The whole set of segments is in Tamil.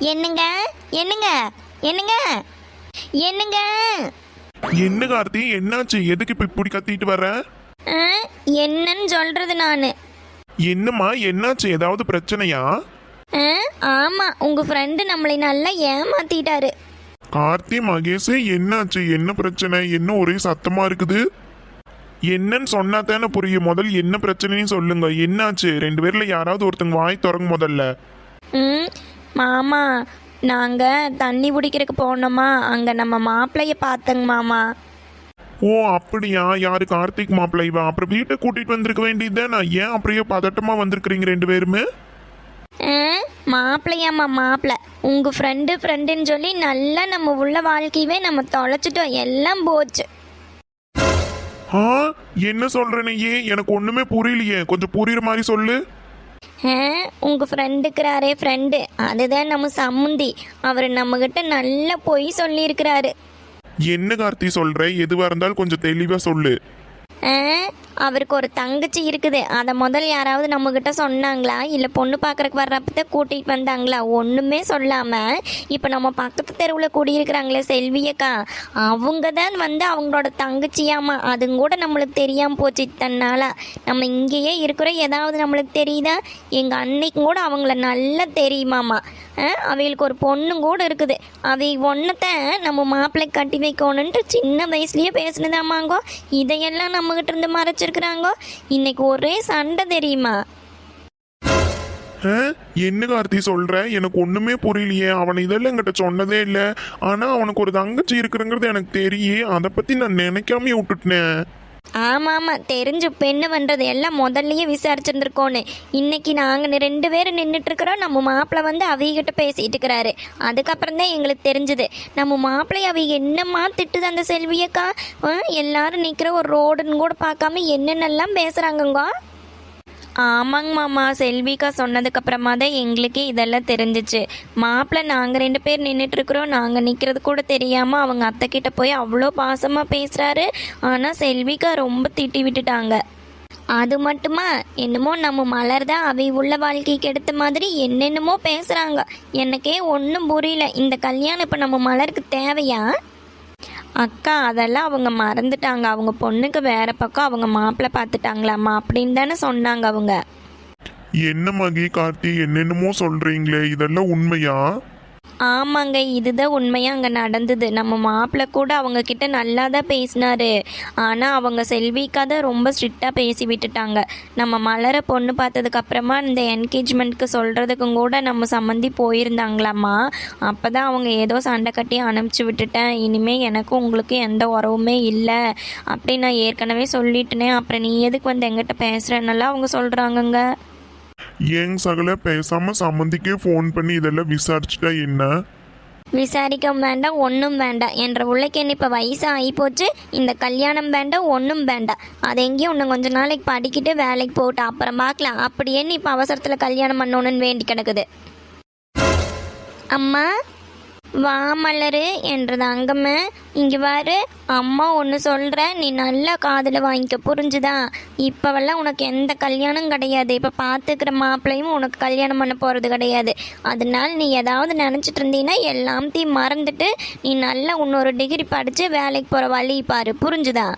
என்னங்க? என்னங்க? என்னங்க? என்னங்க? என்ன கார்த்தி? என்னாச்சு? எதுக்கு இப்ப இப்படி கத்திட்டு வர ஆ, என்னன்னு சொல்றது நான். என்னம்மா? என்னாச்சு? ஏதாவது பிரச்சனையா? ஆமா. உங்க ஃப்ரெண்டு நம்மளை நல்லா ஏமாத்திட்டாரு. கார்த்தி மகேஷ் என்னாச்சு? என்ன பிரச்சனை? என்ன ஒரே சத்தமா இருக்குது? என்னன்னு சொன்னா தானே புரியும். முதல் என்ன பிரச்சனைன்னு சொல்லுங்க. என்னாச்சு? ரெண்டு பேர்ல யாராவது ஒருத்தங்க வாய் திறங்க முதல்ல. ம் மாமா நாங்க தண்ணி பிடிக்கிறதுக்கு போனோமா? அங்க நம்ம மாப்பிள்ளைய பார்த்தங்க மாமா. ஓ அப்படியா? யாரு கார்த்திக் மாப்பிள்ளைவா? அப்புறம் வீட்டை கூட்டிட்டு வந்திருக்க வேண்டியதுதானே? ஏன் அப்படியே பதட்டமா வந்திருக்கிறீங்க ரெண்டு பேருமே? மாப்பிள்ளையாம்மா மாப்பிள்ளை. உங்க ஃப்ரெண்டு ஃப்ரெண்டுன்னு சொல்லி நல்லா நம்ம உள்ள வாழ்க்கையவே நம்ம தொலைச்சிட்டோம். எல்லாம் போச்சு. ஆ என்ன ஏன் எனக்கு ஒண்ணுமே புரியலையே. கொஞ்சம் புரியுற மாதிரி சொல்லு. ஆ, உங்க ஃப்ரெண்டுக்கிறாரே ஃப்ரெண்டு அதுதான் நம்ம சம்முந்தி அவர் நம்மகிட்ட நல்லா பொய் சொல்லியிருக்கிறாரு. என்ன கார்த்தி சொல்ற? எதுவா இருந்தாலும் கொஞ்சம் தெளிவா சொல்லு. அவருக்கு ஒரு தங்கச்சி இருக்குது. அதை முதல் யாராவது நம்மக்கிட்ட சொன்னாங்களா? இல்லை பொண்ணு பார்க்கறக்கு வர்றப்ப கூட்டிகிட்டு வந்தாங்களா? ஒன்றுமே சொல்லாமல் இப்போ நம்ம பக்கத்து தெருவில் கூடியிருக்கிறாங்களே செல்வியக்கா அவங்க தான் வந்து அவங்களோட தங்கச்சியாமா. அதுங்க கூட நம்மளுக்கு தெரியாமல் போச்சு தன்னால் நம்ம இங்கேயே இருக்கிற ஏதாவது நம்மளுக்கு தெரியுதா? எங்கள் அன்னைக்கும் கூட அவங்கள நல்லா தெரியுமாமா. அவங்களுக்கு அவைகளுக்கு ஒரு பொண்ணும் கூட இருக்குது. அவை ஒன்றத்தை நம்ம மாப்பிள்ளை கட்டி வைக்கணுன்ட்டு சின்ன வயசுலேயே பேசினதாமாங்கோ. இதையெல்லாம் நம்மகிட்ட இருந்து வச்சிருக்கிறாங்கோ? இன்னைக்கு ஒரே சண்டை தெரியுமா? என்ன கார்த்தி சொல்ற? எனக்கு ஒண்ணுமே புரியலையே. அவன் இதெல்லாம் என்கிட்ட சொன்னதே இல்ல. ஆனா அவனுக்கு ஒரு தங்கச்சி இருக்குங்கிறது எனக்கு தெரியே. அதை பத்தி நான் நினைக்காம விட்டுட்டேன். ஆமாம் ஆமாம் தெரிஞ்சு பெண்ணு பண்ணுறது எல்லாம் முதல்லயே விசாரிச்சிருந்துருக்கோன்னு. இன்னைக்கு நாங்கள் ரெண்டு பேரும் நின்றுட்டுருக்குறோம் நம்ம மாப்பிள்ளை வந்து அவிகிட்ட பேசிகிட்டு இருக்கிறாரு. அதுக்கப்புறம் தான் எங்களுக்கு தெரிஞ்சுது. நம்ம மாப்பிள்ளை அவி என்னம்மா திட்டுது அந்த செல்வியக்கா? ஆ, எல்லாரும் நிற்கிற ஒரு ரோடுன்னு கூட பார்க்காம என்னென்னலாம் பேசுகிறாங்கங்கோ ஆமாங்க மாமா செல்விக்கா சொன்னதுக்கு அப்புறமா தான் எங்களுக்கே இதெல்லாம் தெரிஞ்சிச்சு. மாப்பிள்ளை நாங்கள் ரெண்டு பேர் நின்றுட்டு இருக்கிறோம் நாங்கள் நிற்கிறது கூட தெரியாமல் அவங்க அத்தை கிட்ட போய் அவ்வளோ பாசமாக பேசுகிறாரு ஆனால் செல்விக்கா ரொம்ப திட்டி விட்டுட்டாங்க. அது மட்டுமா? என்னமோ நம்ம மலர் தான் அவை உள்ள வாழ்க்கைக்கு எடுத்த மாதிரி என்னென்னமோ பேசுகிறாங்க எனக்கே ஒன்றும் புரியல. இந்த கல்யாணம் இப்போ நம்ம மலருக்கு தேவையா? அக்கா அதெல்லாம் அவங்க மறந்துட்டாங்க. அவங்க பொண்ணுக்கு வேற பக்கம் அவங்க மாப்பிள்ளை பார்த்துட்டாங்களாம்மா. அப்படின்னு தானே சொன்னாங்க அவங்க. என்ன மகி கார்த்தி என்னென்னமோ சொல்றீங்களே. இதெல்லாம் உண்மையா? ஆமாங்க இதுதான் உண்மையாக அங்கே நடந்தது. நம்ம மாப்பிள்ளை கூட அவங்க கிட்ட நல்லா தான் பேசினாரு. ஆனால் அவங்க செல்விக்காக தான் ரொம்ப ஸ்ட்ரிக்டாக பேசி விட்டுட்டாங்க. நம்ம மலரை பொண்ணு பார்த்ததுக்கப்புறமா இந்த என்கேஜ்மெண்ட்க்கு சொல்கிறதுக்கும் கூட நம்ம சம்மந்தி போயிருந்தாங்களாம்மா. அப்போ தான் அவங்க ஏதோ சண்டை கட்டி அனுப்பிச்சி விட்டுட்டேன். இனிமேல் எனக்கும் உங்களுக்கு எந்த உறவுமே இல்லை. அப்படி நான் ஏற்கனவே சொல்லிட்டேனே. அப்புறம் நீ எதுக்கு வந்து எங்கிட்ட பேசுகிறேன்னெல்லாம் அவங்க சொல்கிறாங்கங்க ஏன் சகல பேசாம சம்மந்திக்கே ஃபோன் பண்ணி இதெல்லாம் விசாரிச்சுட்டா என்ன? விசாரிக்க வேண்டாம் ஒன்றும் வேண்டாம். என்ற உள்ளக்கு என்ன இப்போ வயசு ஆகிப்போச்சு இந்த கல்யாணம் வேண்டாம் ஒன்றும் வேண்டாம். அது எங்கேயும் இன்னும் கொஞ்ச நாளைக்கு படிக்கிட்டு வேலைக்கு போட்டு அப்புறம் பார்க்கலாம். அப்படியே என்ன இப்போ அவசரத்தில் கல்யாணம் பண்ணணும்னு வேண்டி கிடக்குது? அம்மா? வா மலரு என்றது அங்கம்ம. இங்கே வாரு அம்மா ஒன்று சொல்கிறேன் நீ நல்லா காதில் வாங்கிக்க புரிஞ்சுதா? இப்போவெல்லாம் உனக்கு எந்த கல்யாணம் கிடையாது. இப்போ பார்த்துக்கிற மாப்பிள்ளையும் உனக்கு கல்யாணம் பண்ண போகிறது கிடையாது. அதனால நீ ஏதாவது நினச்சிட்டு இருந்தீங்கன்னா எல்லாத்தையும் மறந்துட்டு நீ நல்லா இன்னொரு டிகிரி படித்து வேலைக்கு போகிற வழி பாரு. புரிஞ்சுதா?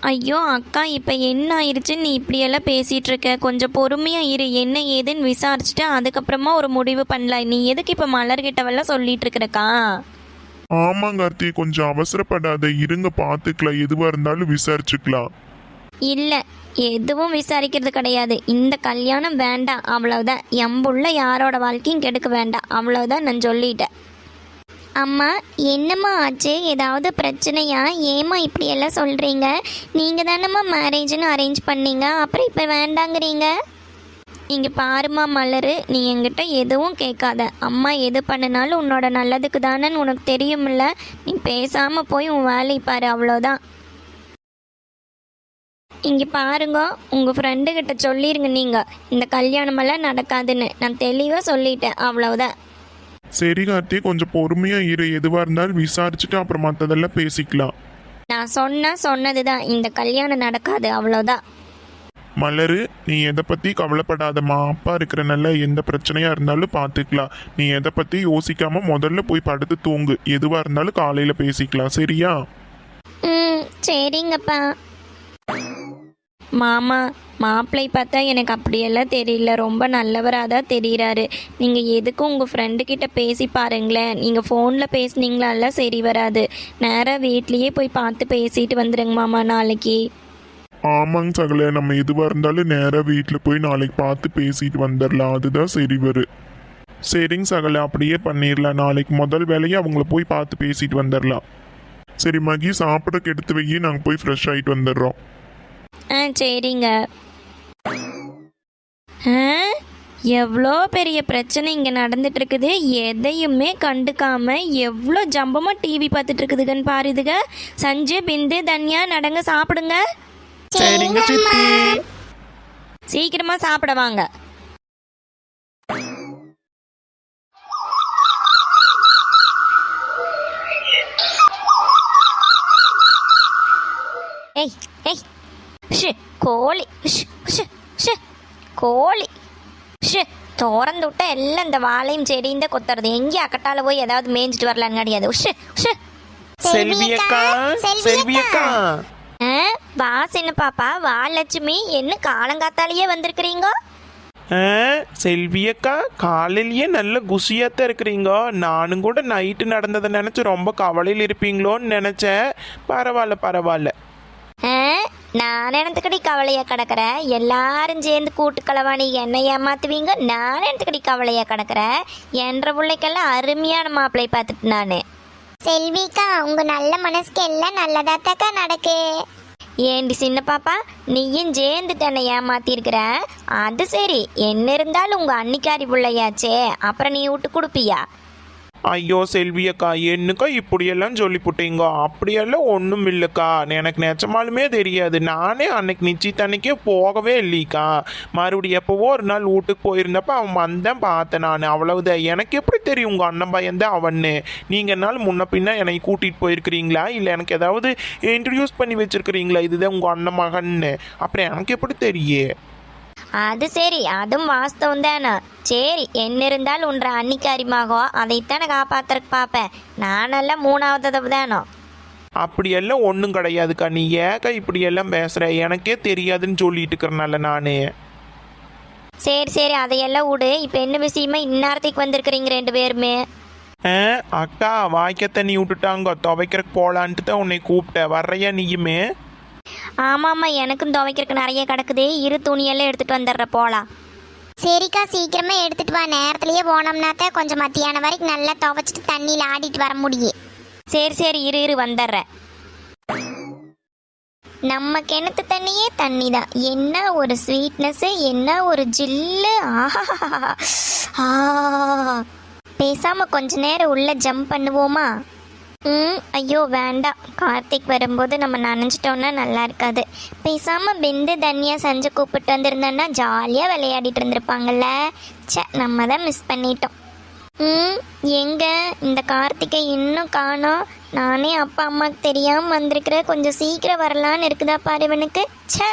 ஐயோ அக்கா இப்போ என்ன ஆயிடுச்சு நீ இப்படியெல்லாம் பேசிகிட்டு இருக்க. கொஞ்சம் பொறுமையாக இரு. என்ன ஏதுன்னு விசாரிச்சுட்டு அதுக்கப்புறமா ஒரு முடிவு பண்ணலாம். நீ எதுக்கு இப்போ மலர்கிட்டவெல்லாம் சொல்லிட்டு இருக்கிறக்கா? ஆமா கார்த்தி கொஞ்சம் அவசரப்படாத. இருங்க பாத்துக்கலாம். எதுவா இருந்தாலும் விசாரிச்சுக்கலாம். இல்லை எதுவும் விசாரிக்கிறது கிடையாது. இந்த கல்யாணம் வேண்டாம். அவ்வளவுதான். எம்புள்ள யாரோட வாழ்க்கையும் கெடுக்க வேண்டாம். அவ்வளவுதான் நான் சொல்லிட்டேன். அம்மா என்னம்மா ஆச்சு? ஏதாவது பிரச்சனையா? ஏம்மா இப்படியெல்லாம் சொல்கிறீங்க நீங்கள் தானம்மா மேரேஜ்னு அரேஞ்ச் பண்ணீங்க. அப்புறம் இப்போ வேண்டாங்கிறீங்க? இங்கே பாருமா மலரு நீ என்கிட்ட எதுவும் கேட்காத. அம்மா எது பண்ணினாலும் உன்னோட நல்லதுக்கு தானேன்னு உனக்கு தெரியும்ல. நீ பேசாமல் போய் உன் வேலையை பாரு அவ்வளோதான் இங்கே பாருங்க உங்கள் ஃப்ரெண்டுக்கிட்ட சொல்லிடுங்க நீங்கள் இந்த கல்யாணமெல்லாம் நடக்காதுன்னு. நான் தெளிவாக சொல்லிட்டேன் அவ்வளோதான் சரி கார்த்தி கொஞ்சம் பொறுமையா இரு. எதுவா இருந்தாலும் விசாரிச்சுட்டு அப்புறம் மத்ததெல்லாம் பேசிக்கலாம். நான் சொன்னா சொன்னது தான் இந்த கல்யாணம் நடக்காது அவ்வளோதான் மலரு நீ எதை பத்தி கவலைப்படாதம்மா. அப்பா இருக்கிறனால எந்த பிரச்சனையா இருந்தாலும் பார்த்துக்கலாம் நீ எதை பத்தி யோசிக்காம முதல்ல போய் படுத்து தூங்கு. எதுவா இருந்தாலும் காலையில பேசிக்கலாம். சரியா? ம் சரிங்கப்பா. மாமா மாப்பிள்ளை பார்த்தா எனக்கு அப்படியெல்லாம் தெரியல. ரொம்ப நல்லவராக தான் தெரிகிறாரு நீங்கள் எதுக்கும் உங்கள் ஃப்ரெண்டுக்கிட்ட பேசி பாருங்களேன். நீங்கள் ஃபோனில் பேசுனீங்களால சரி வராது. நேராக வீட்லேயே போய் பார்த்து பேசிட்டு வந்துடுங்க மாமா நாளைக்கு. ஆமாங்க சகல நம்ம எதுவாக இருந்தாலும் நேராக வீட்டில் போய் நாளைக்கு பார்த்து பேசிட்டு வந்துடலாம் அதுதான் சரி வரு. சரிங்க சகல அப்படியே பண்ணிடலாம் நாளைக்கு முதல் வேலையை அவங்கள போய் பார்த்து பேசிட்டு வந்துடலாம் சரி மகி சாப்பிட்றதுக்கு எடுத்து வையே. நாங்கள் போய் ஃப்ரெஷ் ஆகிட்டு வந்துடுறோம் ஆ சரிங்க. எவ்வளோ பெரிய பிரச்சனை இங்கே நடந்துட்டு இருக்குது எதையுமே கண்டுக்காம எவ்வளோ ஜம்பமாக டிவி பார்த்துட்டு இருக்குதுங்கன்னு பாருதுங்க சஞ்சு பிந்து தன்யா நடங்க சாப்பிடுங்க. சரிங்க சீக்கிரமா சாப்பிட வாங்க. கோழி. ஷு ஷு ஷு. கோழி. ஷு. திறந்து விட்டா எல்லாம் இந்த வாழையும் செடியும் தான் கொத்துறது. எங்கேயும் அக்கட்டால போய் ஏதாவது மேய்ஞ்சிட்டு வரலான்னு கிடையாது ஷு ஷு. செல்வி அக்கா செல்வி அக்கா வா சின்ன பாப்பா வா லட்சுமி என்ன காலங்காத்தாலேயே வந்திருக்கிறீங்க? செல்வி அக்கா காலையிலயே நல்ல குஷியாத்தான் இருக்கிறீங்க. நானும் கூட நைட்டு நடந்ததை நினைச்சு ரொம்ப கவலையில் இருப்பீங்களோன்னு நினைச்சேன். பரவாயில்ல பரவாயில்ல. நான் எனத்துக்கடி கவலையா கிடக்குறேன் எல்லாரும் சேர்ந்து கூட்டு களவாணி என்னை ஏமாத்துவீங்க? நான் எனத்துக்கடி கவலையா கிடக்குறேன் என்ற பிள்ளைக்கெல்லாம் அருமையான மாப்பிள்ளை பார்த்துட்டு நான். செல்விக்கா உங்க நல்ல மனசுக்கு எல்லாம் நல்லதாத்தாக்கா நடக்கு. ஏண்டி சின்ன பாப்பா நீயும் சேர்ந்துட்டு என்னை ஏமாத்திருக்கிற? அது சரி என்ன இருந்தாலும் உங்க அன்னிக்காரி பிள்ளையாச்சே. அப்புறம் நீ விட்டு கொடுப்பியா? ஐயோ செல்வியக்கா என்னக்கா இப்படியெல்லாம் சொல்லிப்புட்டீங்க? அப்படியெல்லாம் ஒன்றும் இல்லைக்கா. எனக்கு நிஜமாலுமே தெரியாது. நானே அன்னைக்கு நிச்சயத்தன்னைக்கே போகவே இல்லைக்கா. மறுபடியும் எப்போவோ ஒரு நாள் வீட்டுக்கு போயிருந்தப்ப அவன் வந்தேன் பார்த்தேன் நான். அவ்வளவுதான். எனக்கு எப்படி தெரியும் உங்கள் அண்ணன் பையன் தான் அவன்னு? நீங்கள் என்னால் முன்ன பின்ன என்னை கூட்டிகிட்டு போயிருக்கிறீங்களா? இல்லை எனக்கு ஏதாவது இன்ட்ரடியூஸ் பண்ணி வச்சுருக்கிறீங்களா? இதுதான் உங்கள் அண்ணன் மகன்னு. அப்புறம் எனக்கு எப்படி தெரியே? அது சரி. அதுவும் வாஸ்தவம் தானே. சரி என்ன இருந்தாலும் உன்ற அன்னிக்காரி மகம் அதைத்தானே காப்பாத்துறக்கு பார்ப்பேன் நானெல்லாம் மூணாவது தானோ அப்படியெல்லாம் ஒன்றும் கிடையாதுக்கா. நீ ஏக்கா இப்படியெல்லாம் பேசுகிற எனக்கே தெரியாதுன்னு சொல்லிட்டு இருக்கிறனால நான். சரி சரி அதையெல்லாம் விடு. இப்போ என்ன விஷயமா இந்நேரத்துக்கு வந்திருக்கிறீங்க ரெண்டு பேருமே? ஆ அக்கா வாய்க்க தண்ணி விட்டுட்டாங்க. துவைக்கிறக்கு போகலான்ட்டு தான் உன்னை கூப்பிட்டேன் வர்றையா நீயுமே? ஆமாம்மா எனக்கும் துவைக்கிறதுக்கு நிறைய கிடக்குது. இரு துணியெல்லாம் எடுத்துட்டு வந்துடுற போலாம். சரிக்கா சீக்கிரமா எடுத்துட்டு வா. நேரத்திலேயே போனோம்னா தான் கொஞ்சம் மத்தியானம் வரைக்கும் நல்லா துவைச்சிட்டு தண்ணியில் ஆடிட்டு வர முடியும். சரி சரி இரு இரு வந்துடுறேன். நம்ம கிணத்து தண்ணியே தண்ணி தான் என்ன ஒரு ஸ்வீட்னஸ் என்ன ஒரு ஜில்லு. ஆஹா. ஆ. பேசாம கொஞ்ச நேரம் உள்ள ஜம்ப் பண்ணுவோமா? ம் ஐயோ வேண்டாம். கார்த்திக் வரும்போது நம்ம நனைஞ்சிட்டோம்னா நல்லா இருக்காது. பேசாம பிந்து தண்ணியா செஞ்சு கூப்பிட்டு வந்திருந்தோன்னா ஜாலியாக விளையாடிட்டு இருந்திருப்பாங்கல்ல. ச்சே நம்ம தான் மிஸ் பண்ணிட்டோம். ம் எங்க? இந்த கார்த்திகை இன்னும் காணோம். நானே அப்பா அம்மாக்கு தெரியாம வந்திருக்கிற கொஞ்சம் சீக்கிரம் வரலான்னு இருக்குதா பாருவனுக்கு சே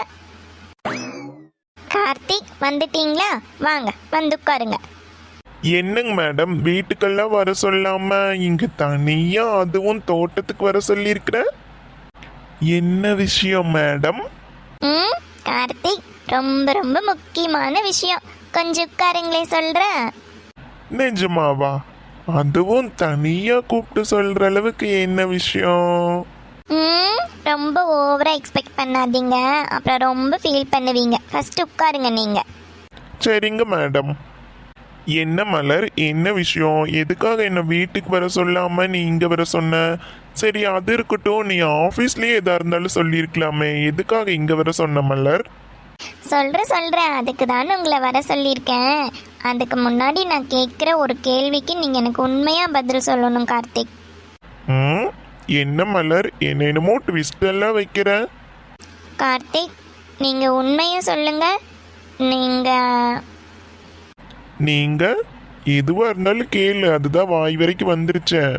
கார்த்திக் வந்துட்டீங்களா? வாங்க வந்து உட்காருங்க. என்னங்க மேடம்? வீட்டுக்கெல்லாம் வர சொல்லாம இங்க தனியா அதுவும் தோட்டத்துக்கு வர சொல்லியிருக்கிற? என்ன விஷயம் மேடம்? ம் கார்த்திக் ரொம்ப ரொம்ப முக்கியமான விஷயம். கொஞ்சம் உட்காருங்களே சொல்கிறேன் நிஜமாவா? அதுவும் தனியா கூப்பிட்டு சொல்ற அளவுக்கு என்ன விஷயம்? ம் ரொம்ப ஓவராக எக்ஸ்பெக்ட் பண்ணாதீங்க. அப்புறம் ரொம்ப ஃபீல் பண்ணுவீங்க. ஃபர்ஸ்ட் உட்காருங்க நீங்கள் சரிங்க மேடம். என்ன மலர்? என்ன விஷயம்? எதுக்காக என்ன வீட்டுக்கு வர சொல்லாம நீ இங்க வர சொன்ன? சரி அது இருக்கட்டும். நீ ஆஃபீஸ்லயே எதா இருந்தாலும் சொல்லியிருக்கலாமே. எதுக்காக இங்க வர சொன்ன மலர்? சொல்கிறேன் சொல்கிறேன் அதுக்கு தானே உங்களை வர சொல்லியிருக்கேன். அதுக்கு முன்னாடி நான் கேட்குற ஒரு கேள்விக்கு நீங்கள் எனக்கு உண்மையாக பதில் சொல்லணும் கார்த்திக். ம்? என்ன மலர்? என்னென்னமோ ட்விஸ்ட் எல்லாம் வைக்கிற? கார்த்திக் நீங்கள் உண்மையை சொல்லுங்கள் நீங்கள் நீங்க எதுவா இருந்தாலும் கேளு அதுதான் வாய் வரைக்கும் வந்துருச்சேன்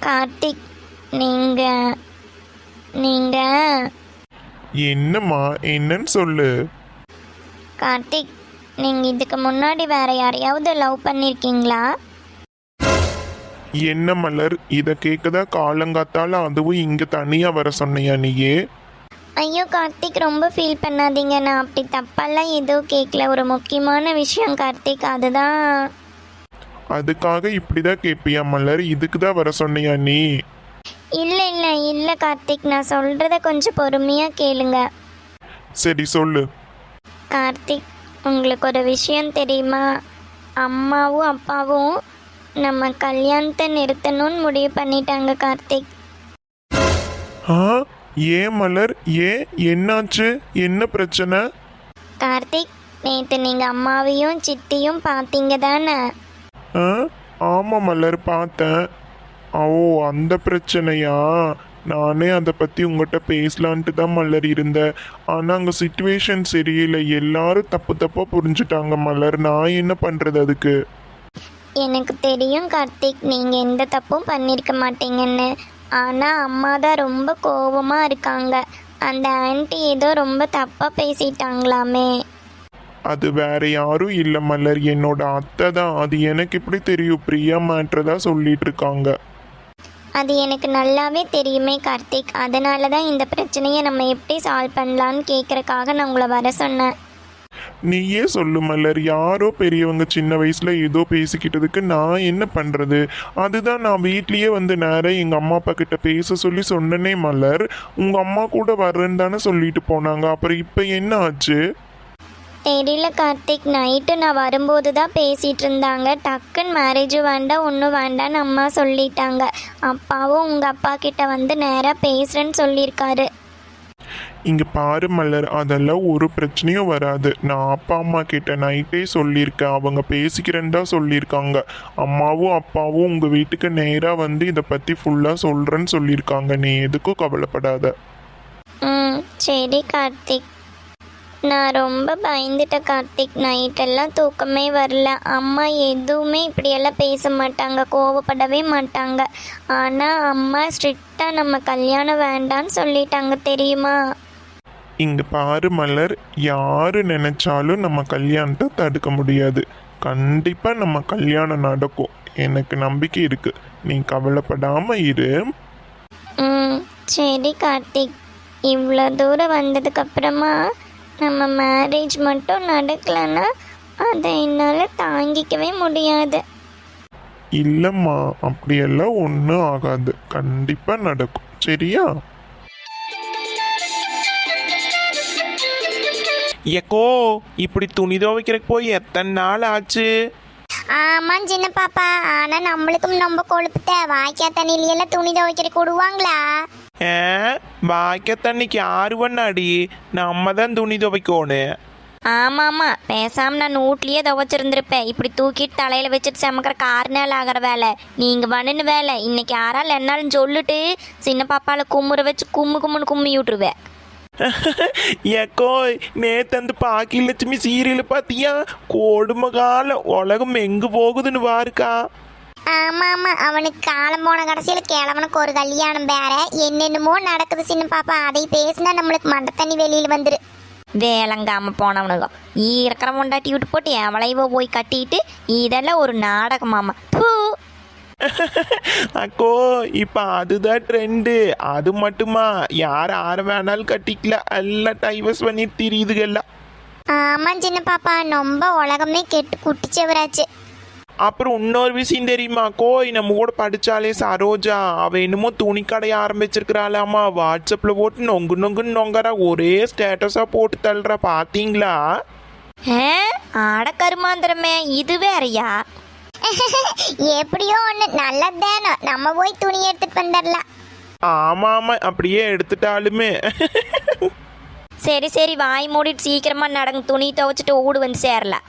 கார்த்திக் நீங்கள் நீங்கள் என்னம்மா என்னன்னு சொல்லு. கார்த்திக் நீங்கள் இதுக்கு முன்னாடி வேற யாரையாவது லவ் பண்ணியிருக்கீங்களா என்ன மலர் இதை கேட்கதா காலங்காத்தால அதுவும் இங்க தனியா வர சொன்னியா நீயே? ஐயோ கார்த்திக் ரொம்ப ஃபீல் பண்ணாதீங்க. நான் அப்படி தப்பெல்லாம் எதுவும் கேட்கல ஒரு முக்கியமான விஷயம் கார்த்திக். அதுதான். அதுக்காக இப்படிதான் கேட்பியா மலர் இதுக்கு தான் வர சொன்னியா நீ? இல்லை இல்லை இல்லை கார்த்திக். நான் சொல்கிறத கொஞ்சம் பொறுமையாக கேளுங்க. சரி சொல்லு. கார்த்திக் உங்களுக்கு ஒரு விஷயம் தெரியுமா? அம்மாவும் அப்பாவும் நம்ம கல்யாணத்தை நிறுத்தணும்னு முடிவு பண்ணிட்டாங்க கார்த்திக். ஆ? ஏன் மலர் ஏன் என்னாச்சு? என்ன பிரச்சனை? கார்த்திக் நேற்று நீங்கள் அம்மாவையும் சித்தியும் பார்த்தீங்க தானே? ஆ ஆமாம் மலர் பார்த்தேன் ஓ அந்த பிரச்சனையா? நானே அதை பற்றி உங்கள்கிட்ட பேசலான்ட்டு தான் மலர் இருந்தேன். ஆனால் அங்கே சுச்சுவேஷன் சரியில்லை. எல்லாரும் தப்பு தப்பாக புரிஞ்சுட்டாங்க மலர். நான் என்ன பண்ணுறது அதுக்கு? எனக்கு தெரியும் கார்த்திக் நீங்கள் எந்த தப்பும் பண்ணியிருக்க மாட்டீங்கன்னு. ஆனால் அம்மா தான் ரொம்ப கோபமாக இருக்காங்க. அந்த ஆன்ட்டி ஏதோ ரொம்ப தப்பாக பேசிட்டாங்களாமே. அது வேற யாரும் இல்லை மலர். என்னோட அத்தை தான். அது எனக்கு எப்படி தெரியும்? பிரியா மேட்ரு தான் சொல்லிட்டு இருக்காங்க. அது எனக்கு நல்லாவே தெரியுமே கார்த்திக். அதனால தான் இந்த பிரச்சனையை நம்ம எப்படி சால்வ் பண்ணலான்னு கேட்குறக்காக நான் உங்களை வர சொன்னேன். நீயே சொல்லு மலர். யாரோ பெரியவங்க சின்ன வயசுல ஏதோ பேசிக்கிட்டதுக்கு நான் என்ன பண்றது? அதுதான் நான் வீட்லயே வந்து நேரம் எங்க அம்மா அப்பா கிட்ட பேச சொல்லி சொன்னனே மலர். உங்க அம்மா கூட வர்றேன்னு தானே சொல்லிட்டு போனாங்க. அப்புறம் இப்ப என்ன ஆச்சு? தெரியல கார்த்திக். நைட்டு நான் வரும்போது தான் பேசிகிட்டு இருந்தாங்க. டக்குன்னு மேரேஜ் வேண்டாம் ஒன்றும் வேண்டாம்னு அம்மா சொல்லிட்டாங்க. அப்பாவும் உங்கள் அப்பா கிட்ட வந்து நேராக பேசுகிறேன்னு சொல்லியிருக்காரு. இங்கே பாரு மலர் அதெல்லாம் ஒரு பிரச்சனையும் வராது. நான் அப்பா அம்மா கிட்ட நைட்டே சொல்லியிருக்கேன். அவங்க பேசிக்கிறேன்னு தான் சொல்லியிருக்காங்க. அம்மாவும் அப்பாவும் உங்கள் வீட்டுக்கு நேராக வந்து இதை பற்றி ஃபுல்லாக சொல்கிறேன்னு சொல்லியிருக்காங்க. நீ எதுக்கும் கவலைப்படாத. ம் சரி கார்த்திக். நான் ரொம்ப பயந்துட்டேன் கார்த்திக். நைட்டெல்லாம் தூக்கமே வரல. அம்மா எதுவுமே இப்படியெல்லாம் பேச மாட்டாங்க கோவப்படவே மாட்டாங்க. ஆனால் அம்மா ஸ்ட்ரிக்டாக நம்ம கல்யாணம் வேண்டான்னு சொல்லிட்டாங்க தெரியுமா? இங்க பாரு மலர் யாரு நினைச்சாலும் நம்ம கல்யாணத்தை தடுக்க முடியாது. கண்டிப்பா நம்ம கல்யாணம் நடக்கும். எனக்கு நம்பிக்கை இருக்கு. நீ கவலைப்படாம இரு. ம் சரி கார்த்திக். இவ்வளோ தூரம் வந்ததுக்கப்புறமா நம்ம மேரேஜ் மட்டும் நடக்கலைன்னா அதை என்னால் தாங்கிக்கவே முடியாது. இல்லம்மா அப்படியெல்லாம் ஒன்றும் ஆகாது. கண்டிப்பா நடக்கும். சரியா? ஏக்கோ இப்படி துணி துவைக்கிறதுக்கு போய் எத்தனை நாள் ஆச்சு? ஆமாம் சின்ன பாப்பா. ஆனால் நம்மளுக்கும் நம்ம கொழுப்புத்த. வாய்க்கா தண்ணியில துணி துவைக்கிறதுக்கு விடுவாங்களா ஏ வாய்க்க தண்ணிக்கு ஆறு பண்ணாடி நம்ம தான் துணி துவைக்கணும் ஆமாம் ஆமாம் பேசாமல் நான் வீட்லேயே துவைச்சிருந்துருப்பேன். இப்படி தூக்கிட்டு தலையில் வச்சுட்டு சமைக்கிற ஆறு நாள் ஆகிற வேலை. நீங்கள் பண்ணுன வேலை. இன்னைக்கு யாரால் என்னாலும் சொல்லிட்டு சின்ன பாப்பாவில் கும்முற வச்சு கும்மு கும்முன்னு கும்மி விட்ருவேன் ஏக்கோ நேத்து அந்த பாக்கி லட்சுமி சீரியல் பாத்தியா? கொடுமை காலம் உலகம் எங்க போகுதுன்னு பாருக்கா. ஆமா ஆமா அவனுக்கு காலம் போன கடைசியில் கிழவனுக்கு ஒரு கல்யாணம் வேற என்னென்னமோ நடக்குது சின்ன பாப்பா அதை பேசினா நம்மளுக்கு மண்டை தண்ணி வெளியில் வந்துரு. வேலங்காம போனவனுங்க. ஈ இருக்கிற முண்டாட்டி விட்டு போட்டு எவளைவோ போய் கட்டிட்டு இதெல்லாம் ஒரு நாடகமாமா பூ அக்கோ இப்ப அதுதான் ட்ரெண்டு அது மட்டுமா? யார் யார வேணாலும் கட்டிக்கல. எல்லாம் டைவர்ஸ் பண்ணி திரியுதுகெல்லாம் ஆமா சின்ன பாப்பா. ரொம்ப உலகமே கெட்டு குட்டிச்சவராச்சு. அப்புறம் இன்னொரு விஷயம் தெரியுமா கோய் நம்ம கூட படிச்சாலே சரோஜா. அவ என்னமோ துணி கடைய ஆரம்பிச்சிருக்கிறாளாமா வாட்ஸ்அப்ல போட்டு நொங்கு நொங்குன்னு நொங்கறா. ஒரே ஸ்டேட்டஸா போட்டு தள்ளுறா. பாத்தீங்களா? ஆ ஆட கருமாந்திரமே இது வேறயா? எப்படியோ ஒன்று நல்லதுதானோ. நம்ம போய் துணி எடுத்துட்டு வந்துடலாம். ஆமா ஆமா அப்படியே எடுத்துட்டாலுமே. சரி சரி வாய் மூடிட்டு சீக்கிரமா நடங்க. துணி துவைச்சிட்டு ஓடு வந்து சேரலாம்.